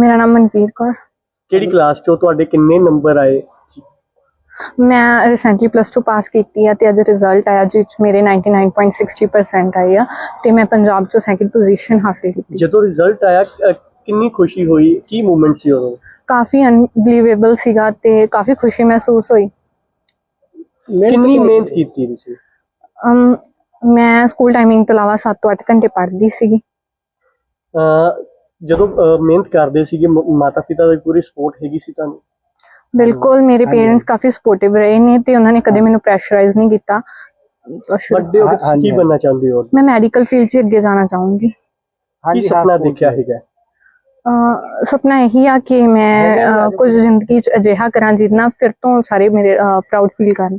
ਮੇਰਾ ਨਾਮ ਮਨਵੀਰ ਕੌਰ। ਕਿਹੜੀ ਕਲਾਸ ਚੋਂ ਤੁਹਾਡੇ ਕਿੰਨੇ ਨੰਬਰ ਆਏ? ਮੈਂ ਰੀਸੈਂਟਲੀ ਪਲੱਸ 2 ਪਾਸ ਕੀਤੀ ਆ ਤੇ ਅੱਜ ਰਿਜ਼ਲਟ ਆਇਆ ਜਿਸ 'ਚ ਮੇਰੇ 99.60% ਆਏ ਆ ਤੇ ਮੈਂ ਪੰਜਾਬ 'ਚੋਂ ਸੈਕਿੰਡ ਪੋਜੀਸ਼ਨ ਹਾਸਿਲ ਕੀਤੀ। ਜਦੋਂ ਰਿਜ਼ਲਟ ਆਇਆ ਅ, ਕਿੰਨੀ ਖੁਸ਼ੀ ਹੋਈ? ਕੀ ਮੂਮੈਂਟ ਸੀ ਉਦੋਂ? ਕਾਫੀ ਅਨਬਲੀਵੇਬਲ ਸੀਗਾ ਤੇ ਕਾਫੀ ਖੁਸ਼ੀ ਮਹਿਸੂਸ ਹੋਈ। ਕਿੰਨੀ ਮਿਹਨਤ ਕੀਤੀ ਤੁਸੀਂ? ਅਮ, ਮੈਂ ਸਕੂਲ ਟਾਈਮਿੰਗ ਤੋਂ ਇਲਾਵਾ 7 ਤੋਂ 8 ਘੰਟੇ ਪੜ੍ਹਦੀ ਸੀਗੀ। ਅ, ਜਦੋਂ ਮਿਹਨਤ ਕਰਦੇ ਸੀਗੇ ਮਾਤਾ ਪਿਤਾ ਦੀ ਪੂਰੀ ਸਪੋਰਟ ਹੈਗੀ ਸੀ ਤੁਹਾਨੂੰ? ਬਿਲਕੁਲ ਮੇਰੇ ਪੇਰੈਂਟਸ ਕਾਫੀ ਸਪੋਰਟਿਵ ਰਹੇ ਨੇ ਤੇ ਉਹਨਾਂ ਨੇ ਕਦੇ ਮੈਨੂੰ ਪ੍ਰੈਸ਼ਰਾਈਜ਼ ਨਹੀਂ ਕੀਤਾ। ਸ਼ੁਰੂ- ਵੱਡੇ ਹੋ ਕੇ ਤੁਸੀਂ ਕੀ ਬਣਨਾ ਚਾਹੁੰਦੇ ਹੋ? ਮੈਂ ਮੈਡੀਕਲ ਫੀਲਡ 'ਚ ਅੱਗੇ ਜਾਣਾ ਚਾਹੂੰਗੀ। ਕੀ ਸੁਪਨਾ ਦੇਖਿਆ ਹੈਗਾ ਅਹ ਸੁਪਨਾ ਇਹੀ ਆ ਕਿ ਮੈਂ ਅਹ, ਕੁਝ ਜ਼ਿੰਦਗੀ 'ਚ ਅਜਿਹਾ ਕਰਾਂ ਜਿਹਦੇ ਨਾਲ ਫਿਰ ਤੋਂ ਸਾਰੇ ਮੇਰੇ ਪ੍ਰਾਊਡ ਫੀਲ ਕਰਨ।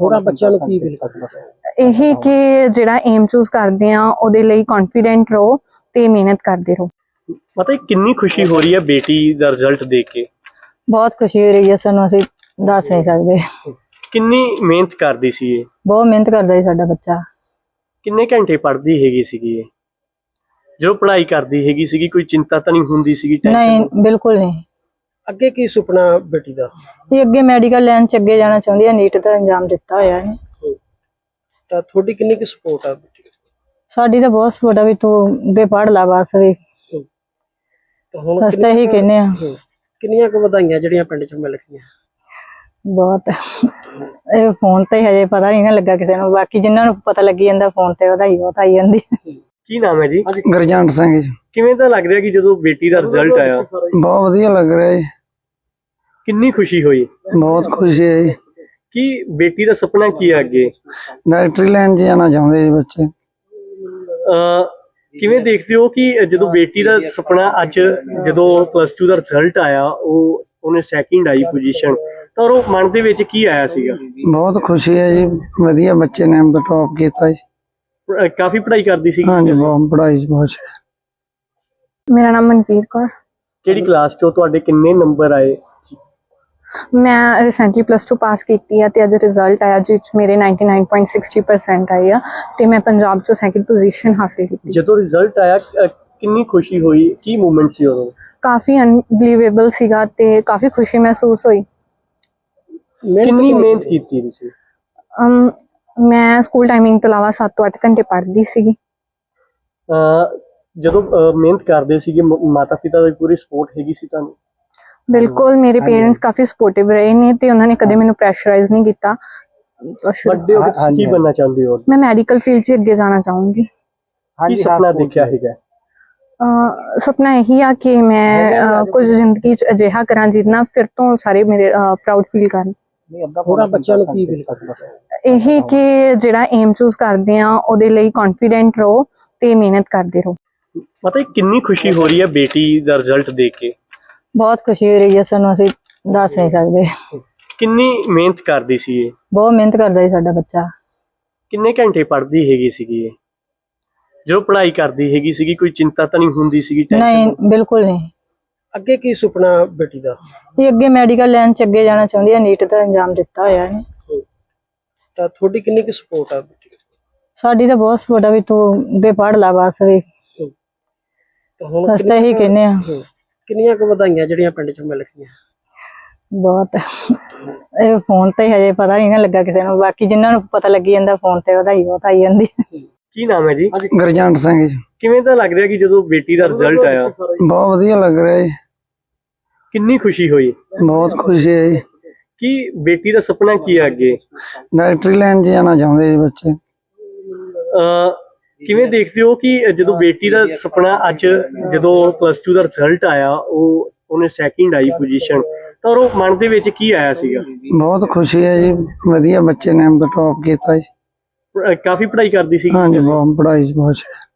ਹੋਰਾਂ ਬੱਚਿਆਂ ਨੂੰ ਕੀ ਫੀਲ ਕਰਦਾ ਇਹ ਕਿ ਜਿਹੜਾ ਏਮ ਚੂਜ਼ ਕਰਦੇ ਆ ਉਹਦੇ ਲਈ ਕੌਨਫੀਡੈਂਟ ਰਹੋ ਤੇ ਮਿਹਨਤ ਕਰਦੇ ਰਹੋ। ਮਤਲਬ ਕਿੰਨੀ ਖੁਸ਼ੀ ਹੋ ਰਹੀ ਹੈ ਬੇਟੀ ਦਾ ਰਿਜ਼ਲਟ ਦੇਖ ਕੇ? ਬਹੁਤ ਖੁਸ਼ੀ ਹੋ ਰਹੀ ਹੈ ਸਾਨੂੰ ਅਸੀਂ ਦੱਸ ਨਹੀਂ ਸਕਦੇ। ਕਿੰਨੀ ਮਿਹਨਤ ਕਰਦੀ ਸੀ ਇਹ? ਬਹੁਤ ਮਿਹਨਤ ਕਰਦਾ ਸੀ ਸਾਡਾ ਬੱਚਾ। ਕਿੰਨੇ ਘੰਟੇ ਪੜ੍ਹਦੀ ਹੈਗੀ ਸੀਗੀ ਇਹ? ਜੋ ਪੜ੍ਹਾਈ ਕਰਦੀ ਹੈਗੀ ਸੀਗੀ ਕੋਈ ਚਿੰਤਾ ਤਾਂ ਨਹੀਂ ਹੁੰਦੀ ਸੀਗੀ ਨਹੀਂ ਬਿਲਕੁਲ ਨਹੀਂ। ਅੱਗੇ ਕੀ ਸੁਪਨਾ ਬੇਟੀ ਦਾ? ਇਹ ਅੱਗੇ ਮੈਡੀਕਲ ਲਾਈਨ ਚ ਅੱਗੇ ਜਾਣਾ ਚਾਹੁੰਦੀ ਹੈ ਨੀਟ ਦਾ ਇੰਜਾਮ ਦਿੱਤਾ ਹੋਇਆ ਹੈ। ਤਾਂ ਤੁਹਾਡੀ ਕਿੰਨੀ ਕੁ ਸਪੋਰਟ ਆ ਸਾਡੀ ਤਾਂ ਬਹੁਤ ਸਪੋਰਟ ਆ ਵੀ ਤੂੰ ਅੱਗੇ ਪੜ੍ਹ ਲੈ ਬਸ ਵੀ। ਤਾਂ ਹੁਣ ਅਸੀਂ ਤਾਂ ਇਹੀ ਕਹਿੰਦੇ ਆ ਕਿੰਨੀਆਂ ਕੁ ਵਧਾਈਆਂ ਜਿਹੜੀਆਂ ਪਿੰਡ ਚ ਮਿਲ ਗਈਆਂ? ਬਹੁਤ। ਇਹ ਫੋਨ ਤੇ ਹਜੇ ਪਤਾ ਨਹੀਂ ਨਾ ਲੱਗਾ ਕਿਸੇ ਨੂੰ। ਬਾਕੀ ਜਿਨ੍ਹਾਂ ਨੂੰ ਪਤਾ ਲੱਗੀ ਜਾਂਦਾ ਫੋਨ ਤੇ ਵਧਾਈ ਬਹੁਤ ਆਈ ਜਾਂਦੀ। ਕੀ ਨਾਮ ਹੈ ਜੀ? ਗਰਜੰਟ ਸਿੰਘ ਜੀ। ਕਿਵੇਂ ਤਾਂ ਲੱਗ ਰਿਹਾ ਕਿ ਜਦੋਂ ਬੇਟੀ ਦਾ ਰਿਜ਼ਲਟ ਆਇਆ? ਬਹੁਤ ਵਧੀਆ ਲੱਗ ਰਿਹਾ ਜੀ। ਕਿੰਨੀ ਖੁਸ਼ੀ ਹੋਈ? ਬਹੁਤ ਖੁਸ਼ੀ ਹੈ ਜੀ। ਕੀ ਬੇਟੀ ਦਾ ਸੁਪਨਾ ਕੀ ਹੈ ਅੱਗੇ? ਡਾਇਰੈਕਟਰੀ ਲਾਈਨ 'ਚ ਜਾਣਾ ਚਾਹੁੰਦੇ ਜੀ ਬੱਚੇ। ਕਿਵੇਂ ਦੇਖਦੇ ਹੋ ਕਿ ਜਦੋਂ ਬੇਟੀ ਦਾ ਸੁਪਨਾ ਅੱਜ ਜਦੋਂ। ਪਲੱਸ 2 ਦਾ ਰਿਜ਼ਲਟ ਆਇਆ ਉਹ ਉਹਨੇ ਸੈਕਿੰਡ ਆਈ ਪੋਜੀਸ਼ਨ ਤਾਂ ਉਹ ਮਨ ਦੇ ਵਿੱਚ ਕੀ ਆਇਆ ਸੀਗਾ? ਬਹੁਤ ਖੁਸ਼ੀ ਹੈ ਜੀ ਵਧੀਆ ਬੱਚੇ ਨੇ ਟੌਪ ਕੀਤਾ ਜੀ। ਅਹ ਕਾਫੀ ਪੜ੍ਹਾਈ ਕਰਦੀ ਸੀ ਹਾਂਜੀ ਬਹੁਤ ਪੜ੍ਹਾਈ 'ਚ ਬਹੁਤ ਹੈ। ਮੇਰਾ ਨਾਮ ਮਨਵੀਰ ਕੌਰ। ਕਿਹੜੀ ਕਲਾਸ ਚੋਂ ਤੁਹਾਡੇ ਕਿੰਨੇ ਨੰਬਰ ਆਏ? ਮੈਂ ਰੀਸੈਂਟਲੀ ਪਲੱਸ 2 ਪਾਸ ਕੀਤੀ ਆ ਤੇ ਅੱਜ ਰਿਜ਼ਲਟ ਆਇਆ ਜਿਸ ਮੇਰੇ 99.60% ਆਏ ਆ ਤੇ ਮੈਂ ਪੰਜਾਬ 'ਚੋਂ ਸੈਕਿੰਡ ਪੋਜੀਸ਼ਨ ਹਾਸਿਲ ਕੀਤੀ। ਜਦੋਂ ਰਿਜ਼ਲਟ ਆਇਆ ਕਿੰਨੀ ਖੁਸ਼ੀ ਹੋਈ? ਕੀ ਮੂਮੈਂਟ ਸੀ ਉਦੋਂ? ਕਾਫੀ ਅਨਬਲੀਵੇਬਲ ਸੀਗਾ ਤੇ ਕਾਫੀ ਖੁਸ਼ੀ ਮਹਿਸੂਸ ਹੋਈ। ਕਿੰਨੀ ਮਿਹਨਤ ਕੀਤੀ ਤੁਸੀਂ? ਅਮ, ਮੈਂ ਸਕੂਲ ਟਾਈਮਿੰਗ ਤੋਂ ਇਲਾਵਾ 7 ਤੋਂ 8 ਘੰਟੇ ਪੜ੍ਹਦੀ ਸੀਗੀ। ਜਦੋਂ ਮਿਹਨਤ ਕਰਦੇ ਸੀਗੇ ਮਾਤਾ ਪਿਤਾ ਦੀ ਪੂਰੀ ਸਪੋਰਟ ਹੈਗੀ ਸੀ ਤੁਹਾਨੂੰ? ਬਿਲਕੁਲ ਮੇਰੇ ਪੇਰੈਂਟਸ ਕਾਫੀ ਸਪੋਰਟਿਵ ਰਹੇ ਨੇ ਤੇ ਉਹਨਾਂ ਨੇ ਕਦੇ ਮੈਨੂੰ ਪ੍ਰੈਸ਼ਰਾਈਜ਼ ਨਹੀਂ ਕੀਤਾ। ਵੱਡੇ ਹੋ ਕੇ ਕੀ ਬਣਨਾ ਚਾਹੁੰਦੇ ਹੋ? ਮੈਂ ਮੈਡੀਕਲ ਫੀਲਡ 'ਚ ਅੱਗੇ ਜਾਣਾ ਚਾਹੂੰਗੀ। ਕੀ ਸੁਪਨਾ ਦੇਖਿਆ ਹੈਗਾ ਸੁਪਨਾ ਇਹੀ ਆ ਕਿ ਮੈਂ ਕੁਝ ਜ਼ਿੰਦਗੀ 'ਚ ਅਜਿਹਾ ਕਰਾਂ ਨਾਲ ਫਿਰ ਤੋਂ ਸਾਰੇ ਮੇਰੇ ਪ੍ਰਾਊਡ ਫੀਲ ਕਰਨ। ਹੋਰਾਂ ਬੱਚਿਆਂ ਨੂੰ ਕੀ ਫੀਲ ਕਰਦਾ ਇਹ ਕਿ ਜਿਹੜਾ ਏਮ ਚੂਜ਼ ਕਰਦੇ ਆ ਉਹਦੇ ਲਈ ਕੌਨਫੀਡੈਂਟ ਰਹੋ ਤੇ ਮਿਹਨਤ ਕਰਦੇ ਰਹੋ। ਮਤਲਬ ਕਿੰਨੀ ਖੁਸ਼ੀ ਹੋ ਰਹੀ ਹੈ ਬੇਟੀ ਦਾ ਰਿਜ਼ਲਟ ਦੇਖ ਕੇ? ਬਹੁਤ ਖੁਸ਼ੀ ਹੋ ਰਹੀ ਹੈ ਸਾਨੂੰ ਅਸੀਂ ਦੱਸ ਨਹੀਂ ਸਕਦੇ। ਕਿੰਨੀ ਮਿਹਨਤ ਕਰਦੀ ਸੀ ਇਹ? ਬਹੁਤ ਮਿਹਨਤ ਕਰਦਾ ਸੀ ਸਾਡਾ ਬੱਚਾ। ਕਿੰਨੇ ਘੰਟੇ ਪੜ੍ਹਦੀ ਹੈਗੀ ਸੀਗੀ ਇਹ? ਜੋ ਪੜ੍ਹਾਈ ਕਰਦੀ ਹੈਗੀ ਸੀਗੀ ਕੋਈ ਚਿੰਤਾ ਤਾਂ ਨਹੀਂ ਹੁੰਦੀ ਸੀਗੀ tension ਨਹੀਂ ਬਿਲਕੁਲ ਨਹੀਂ। ਅੱਗੇ ਕੀ ਸੁਪਨਾ ਬੇਟੀ ਦਾ? ਇਹ ਅੱਗੇ ਮੈਡੀਕਲ ਲਾਈਨ ਚ ਅੱਗੇ ਜਾਣਾ ਚਾਹੁੰਦੀ ਹੈ ਨੀਟ ਦਾ ਇੰਜਾਮ ਦਿੱਤਾ ਹੋਇਆ ਹੈ। ਤਾਂ ਤੁਹਾਡੀ ਕਿੰਨੀ ਕੁ ਸਪੋਰਟ ਆ ਸਾਡੀ ਤਾਂ ਬਹੁਤ ਸਪੋਰਟ ਆ ਵੀ ਤੂੰ ਅੱਗੇ ਪੜ੍ਹ ਲੈ ਬਸ ਵੀ। ਤਾਂ ਹੁਣ ਅਸੀਂ ਤਾਂ ਇਹੀ ਕਹਿੰਦੇ ਆ। ਕਿੰਨੀਆਂ ਕੁ ਵਧਾਈਆਂ ਜਿਹੜੀਆਂ ਪਿੰਡ ਚ ਮਿਲ ਗਈਆਂ? ਬਹੁਤ। ਇਹ ਫੋਨ ਤੇ ਹਜੇ ਪਤਾ ਨਹੀਂ ਨਾ ਲੱਗਾ ਕਿਸੇ ਨੂੰ। ਬਾਕੀ ਜਿਨ੍ਹਾਂ ਨੂੰ ਪਤਾ ਲੱਗੀ ਜਾਂਦਾ ਫੋਨ ਤੇ ਵਧਾਈ ਬਹੁਤ ਆਈ ਜਾਂਦੀ। ਕੀ ਨਾਮ ਹੈ ਜੀ? ਗਰਜੰਟ ਸਿੰਘ ਜੀ। ਕਿਵੇਂ ਤਾਂ ਲੱਗ ਰਿਹਾ ਕਿ ਜਦੋਂ ਬੇਟੀ ਦਾ ਰਿਜ਼ਲਟ ਆਇਆ? ਬਹੁਤ ਵਧੀਆ ਲੱਗ ਰਿਹਾ ਜੀ। ਕਿੰਨੀ ਖੁਸ਼ੀ ਹੋਈ? ਬਹੁਤ ਖੁਸ਼ੀ ਹੈ ਜੀ। ਕੀ ਬੇਟੀ ਦਾ ਸੁਪਨਾ ਕੀ ਹੈ ਅੱਗੇ? ਡਾਇਰੈਕਟਰੀ ਲਾਈਨ 'ਚ ਜਾਣਾ ਚਾਹੁੰਦੇ ਜੀ ਬੱਚੇ। ਕਿਵੇਂ ਦੇਖਦੇ ਹੋ ਕਿ ਜਦੋਂ ਬੇਟੀ ਦਾ ਸੁਪਨਾ ਅੱਜ ਜਦੋਂ ਪਲੱਸ 2 ਦਾ ਰਿਜ਼ਲਟ ਆਇਆ ਉਹ ਉਹਨੇ ਸੈਕਿੰਡ ਆਈ ਪੋਜੀਸ਼ਨ ਤਾਂ ਉਹ ਮਨ ਦੇ ਵਿੱਚ ਕੀ ਆਇਆ ਸੀਗਾ? ਬਹੁਤ ਖੁਸ਼ੀ ਹੈ ਜੀ ਵਧੀਆ ਬੱਚੇ ਨੇ ਟੌਪ ਕੀਤਾ ਜੀ। ਕਾਫੀ ਪੜ੍ਹਾਈ ਕਰਦੀ ਸੀ ਹਾਂਜੀ ਬਹੁਤ ਪੜ੍ਹਾਈ ਬਹੁਤ